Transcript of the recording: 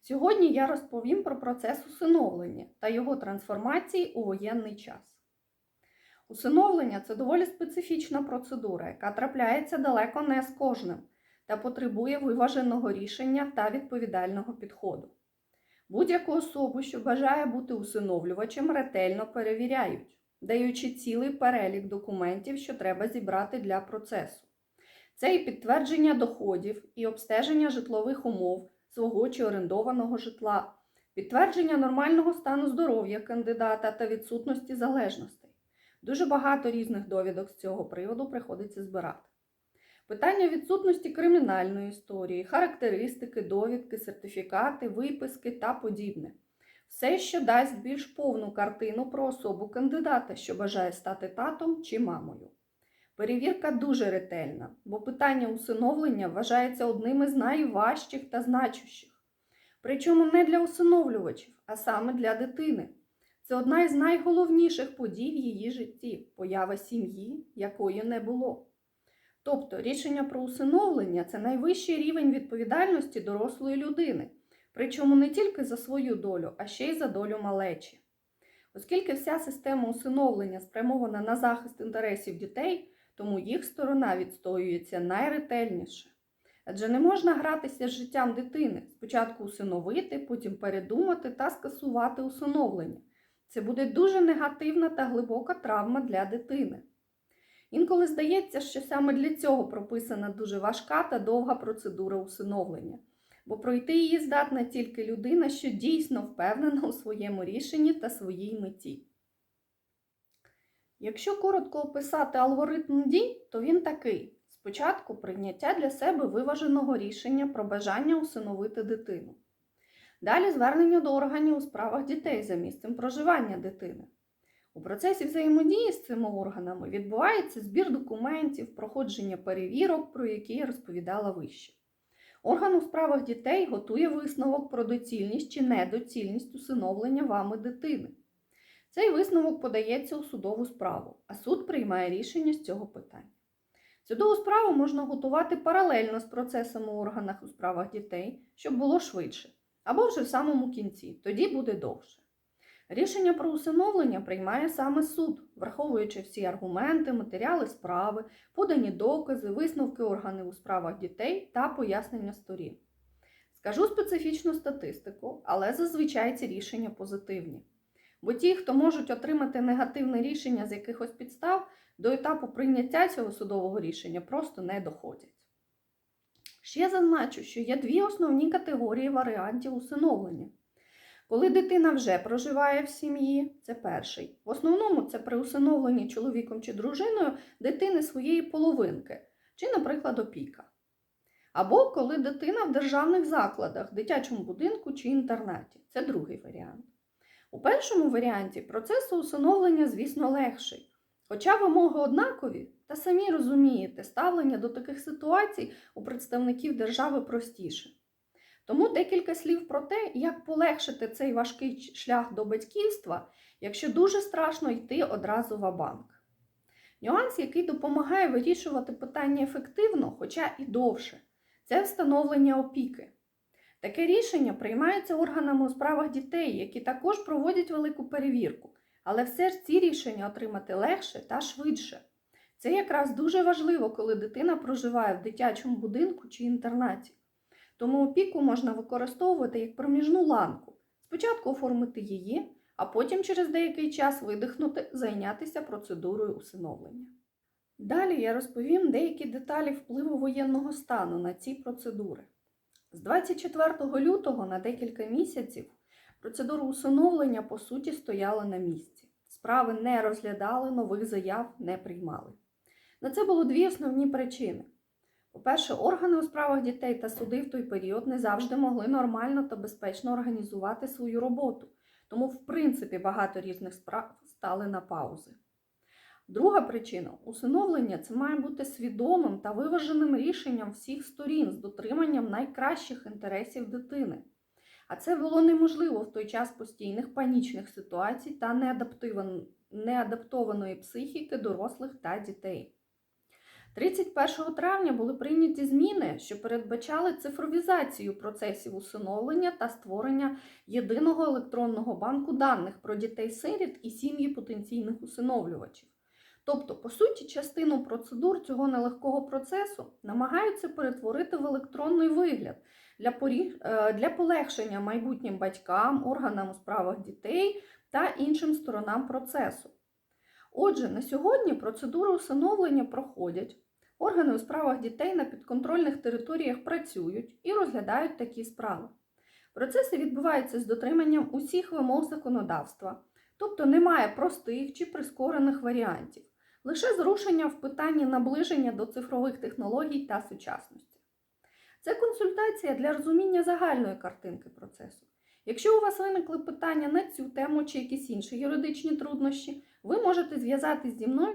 Сьогодні я розповім про процес усиновлення та його трансформації у воєнний час. Усиновлення це доволі специфічна процедура, яка трапляється далеко не з кожним та потребує виваженого рішення та відповідального підходу. Будь-яку особу, що бажає бути усиновлювачем, ретельно перевіряють, даючи цілий перелік документів, що треба зібрати для процесу. Це і підтвердження доходів, і обстеження житлових умов свого чи орендованого житла, підтвердження нормального стану здоров'я кандидата та відсутності залежностей. Дуже багато різних довідок з цього приводу приходиться збирати. Питання відсутності кримінальної історії, характеристики, довідки, сертифікати, виписки та подібне. Все, що дасть більш повну картину про особу кандидата, що бажає стати татом чи мамою. Перевірка дуже ретельна, бо питання усиновлення вважається одним із найважчих та значущих. Причому не для усиновлювачів, а саме для дитини. Це одна із найголовніших подій в її житті поява сім'ї, якої не було. Тобто рішення про усиновлення це найвищий рівень відповідальності дорослої людини, причому не тільки за свою долю, а ще й за долю малечі. Оскільки вся система усиновлення спрямована на захист інтересів дітей, тому їх сторона відстоюється найретельніше. Адже не можна гратися з життям дитини, спочатку усиновити, потім передумати та скасувати усиновлення. Це буде дуже негативна та глибока травма для дитини. Інколи здається, що саме для цього прописана дуже важка та довга процедура усиновлення, бо пройти її здатна тільки людина, що дійсно впевнена у своєму рішенні та своїй меті. Якщо коротко описати алгоритм дій, то він такий: спочатку прийняття для себе виваженого рішення про бажання усиновити дитину. Далі звернення до органів у справах дітей за місцем проживання дитини. У процесі взаємодії з цими органами відбувається збір документів, проходження перевірок, про які я розповідала вище. Орган у справах дітей готує висновок про доцільність чи недоцільність усиновлення вами дитини. Цей висновок подається у судову справу, а суд приймає рішення з цього питання. Судову справу можна готувати паралельно з процесом у органах у справах дітей, щоб було швидше, або вже в самому кінці, тоді буде довше. Рішення про усиновлення приймає саме суд, враховуючи всі аргументи, матеріали справи, подані докази, висновки органів у справах дітей та пояснення сторін. Скажу специфічну статистику, але зазвичай ці рішення позитивні. Бо ті, хто можуть отримати негативне рішення з якихось підстав, до етапу прийняття цього судового рішення просто не доходять. Ще зазначу, що є дві основні категорії варіантів усиновлення. Коли дитина вже проживає в сім'ї, це перший. В основному це при усиновленні чоловіком чи дружиною дитини своєї половинки, чи, наприклад, опіка. Або коли дитина в державних закладах, дитячому будинку чи інтернаті. Це другий варіант. У першому варіанті процес усиновлення, звісно, легший. Хоча вимоги однакові, та самі розумієте, ставлення до таких ситуацій у представників держави простіше. Тому декілька слів про те, як полегшити цей важкий шлях до батьківства, якщо дуже страшно йти одразу в банк. Нюанс, який допомагає вирішувати питання ефективно, хоча і довше, це встановлення опіки. Таке рішення приймається органами у справах дітей, які також проводять велику перевірку, але все ж ці рішення отримати легше та швидше. Це якраз дуже важливо, коли дитина проживає в дитячому будинку чи інтернаті. Тому опіку можна використовувати як проміжну ланку. Спочатку оформити її, а потім через деякий час видихнути, зайнятися процедурою усиновлення. Далі я розповім деякі деталі впливу воєнного стану на ці процедури. З 24 лютого на декілька місяців процедура усиновлення по суті стояла на місці. Справи не розглядали, нових заяв не приймали. На це було дві основні причини. По-перше, органи у справах дітей та суди в той період не завжди могли нормально та безпечно організувати свою роботу, тому, в принципі, багато різних справ стали на паузи. Друга причина усиновлення це має бути свідомим та виваженим рішенням всіх сторін з дотриманням найкращих інтересів дитини. А це було неможливо в той час постійних панічних ситуацій та неадаптованої психіки дорослих та дітей. 31 травня були прийняті зміни, що передбачали цифровізацію процесів усиновлення та створення єдиного електронного банку даних про дітей-сиріт і сім'ї потенційних усиновлювачів. Тобто, по суті, частину процедур цього нелегкого процесу намагаються перетворити в електронний вигляд для, порі- е, для полегшення майбутнім батькам, органам у справах дітей та іншим сторонам процесу. Отже, на сьогодні процедури усиновлення проходять. Органи у справах дітей на підконтрольних територіях працюють і розглядають такі справи. Процеси відбуваються з дотриманням усіх вимог законодавства, тобто немає простих чи прискорених варіантів, лише зрушення в питанні наближення до цифрових технологій та сучасності. Це консультація для розуміння загальної картинки процесу. Якщо у вас виникли питання на цю тему чи якісь інші юридичні труднощі, ви можете зв'язатись зі мною